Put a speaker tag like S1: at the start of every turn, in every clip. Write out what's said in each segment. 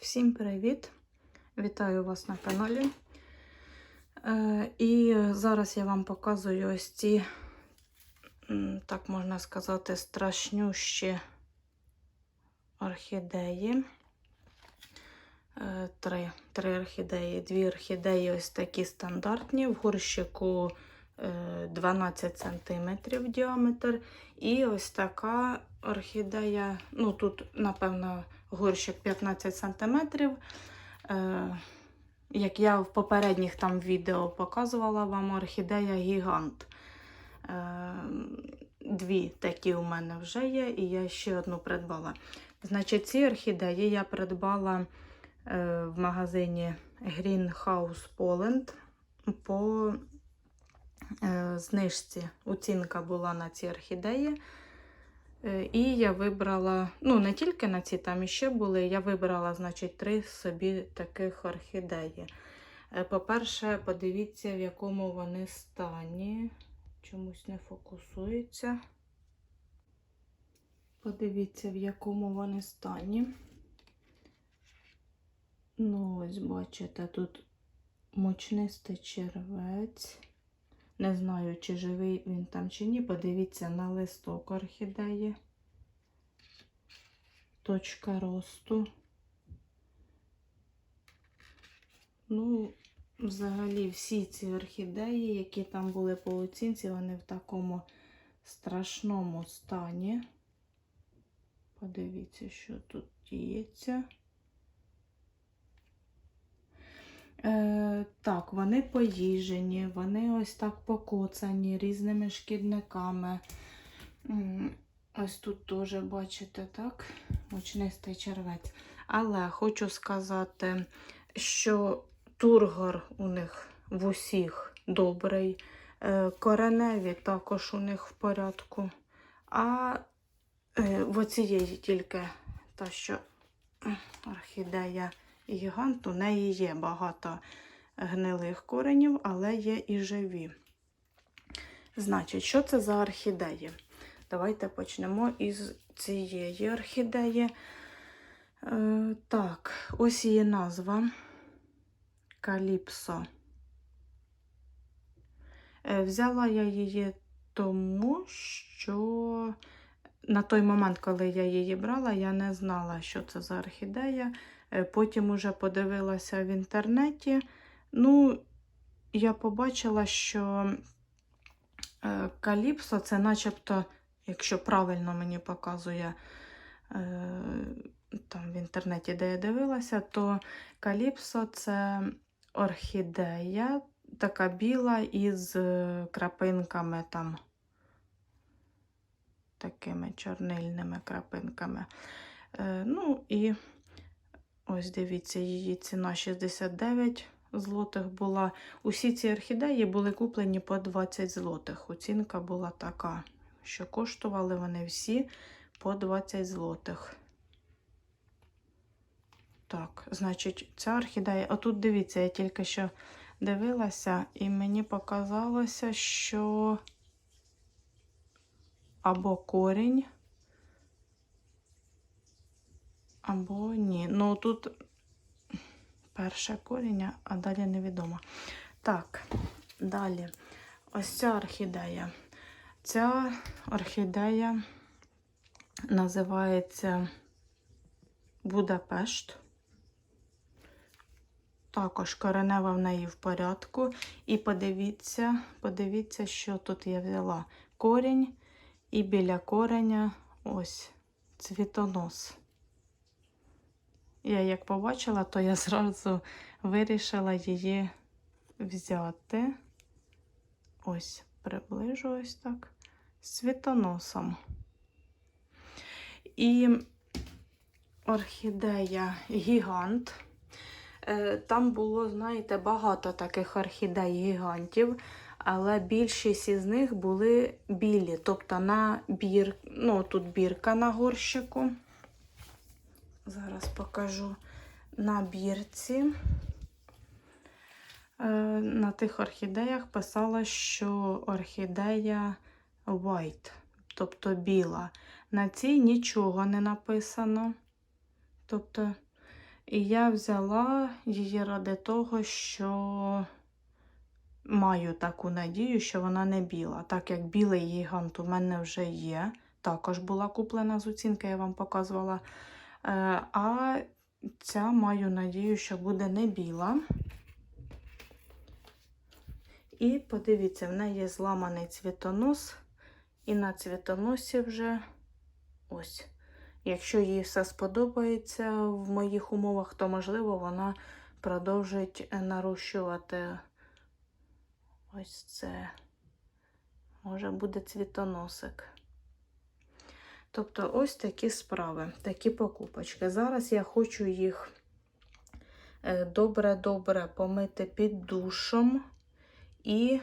S1: Всім привіт! Вітаю вас на каналі. Е, і зараз я вам показую ось ці, так можна сказати, страшнющі орхідеї. Е, Три, три орхідеї. Дві орхідеї ось такі стандартні, в горщику 12 см діаметр. І ось така орхідея, ну тут, напевно, горщик 15 см. Е, як я в попередніх там відео показувала вам орхідея гігант. Е, дві такі у мене вже є, і я ще одну придбала. Значить, ці орхідеї я придбала е, в магазині Greenhouse Poland по е, знижці. Оцінка була на ці орхідеї. Е, І я вибрала, ну не тільки на ці, там іще були. Я вибрала, значить, три собі таких орхідеї. Е, По-перше, подивіться, в якому вони стані. Чомусь не фокусується. Подивіться, в якому вони стані. Ну, ось, бачите, тут мучнистий червець. Не знаю, чи живий він там чи ні. Подивіться на листок орхідеї. Точка росту. Ну, взагалі, всі ці орхідеї, які там були по оцінці, вони в такому страшному стані. Подивіться, що тут діється. Е, так, вони поїжені, вони ось так покоцані різними шкідниками. Ось тут теж бачите, так, мучнистий червець. Але хочу сказати, що тургор у них в усіх добрий, е, кореневі також у них в порядку. А е, в оцієї тільки та, що м, гігант, у неї є багато гнилих коренів, але є і живі. Значить, що це за орхідеї? Давайте почнемо із цієї орхідеї. Е, так, ось її назва Каліпсо. Е, взяла я її тому, що на той момент, коли я її брала, я не знала, що це за орхідея. Е, Потім уже подивилася в інтернеті. Ну, я побачила, що е, Каліпсо це начебто, якщо правильно мені показує е, там в інтернеті, де я дивилася, то Каліпсо це орхідея, така біла із крапинками там, такими чорнильними крапинками. Ну і ось дивіться, її ціна 69 злотих була. Усі ці орхідеї були куплені по 20 злотих. Оцінка була така, що коштували вони всі по 20 злотих. Так, значить, ця орхідея. Отут дивіться, я тільки що дивилася, і мені показалося, що або корінь, або ні. Ну тут перше коріння, а далі невідомо. Так, далі. Ось ця орхідея. Ця орхідея називається Будапешт. Також коренева в неї в порядку. І подивіться, подивіться, що тут я взяла. Корінь, і біля кореня ось цвітонос. Я як побачила, то я зразу вирішила її взяти. Ось, приближу ось так, з цвітоносом. І орхідея гігант. Е, Там було, знаєте, багато таких орхідей гігантів, але більшість із них були білі. Тобто на бір... ну, тут бірка на горщику. Зараз покажу на бірці. Е, На тих орхідеях писала, що орхідея white, тобто біла. На цій нічого не написано. Тобто І я взяла її ради того, що маю таку надію, що вона не біла. Так як білий гігант у мене вже є. Також була куплена з оцінки, я вам показувала. Е, А ця маю надію, що буде не біла. І подивіться, в неї зламаний цвітонос, і на цвітоносі вже ось. Якщо їй все сподобається в моїх умовах, то можливо вона продовжить нарощувати ось це. Може буде цвітоносик. Тобто ось такі справи, такі покупочки. Зараз я хочу їх е, добре-добре помити під душом і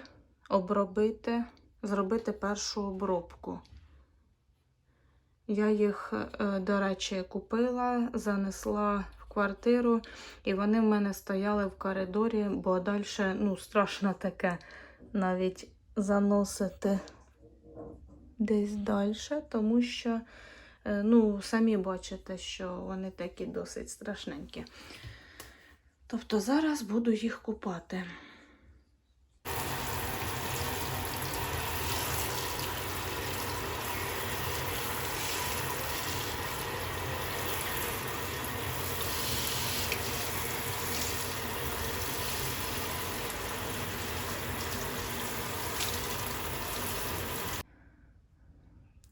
S1: обробити, зробити першу обробку. Я їх, е, до речі, купила, занесла в квартиру, і вони в мене стояли в коридорі, бо далі ну, страшно таке навіть заносити десь далі, тому що, е, ну, самі бачите, що вони такі досить страшненькі. Тобто зараз буду їх купати.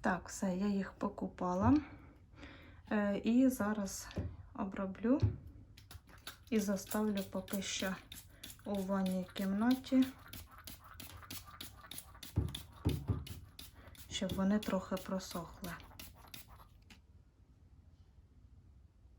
S1: Так, все, я їх покупала. Е, і зараз оброблю і заставлю поки що у ванній кімнаті, щоб вони трохи просохли.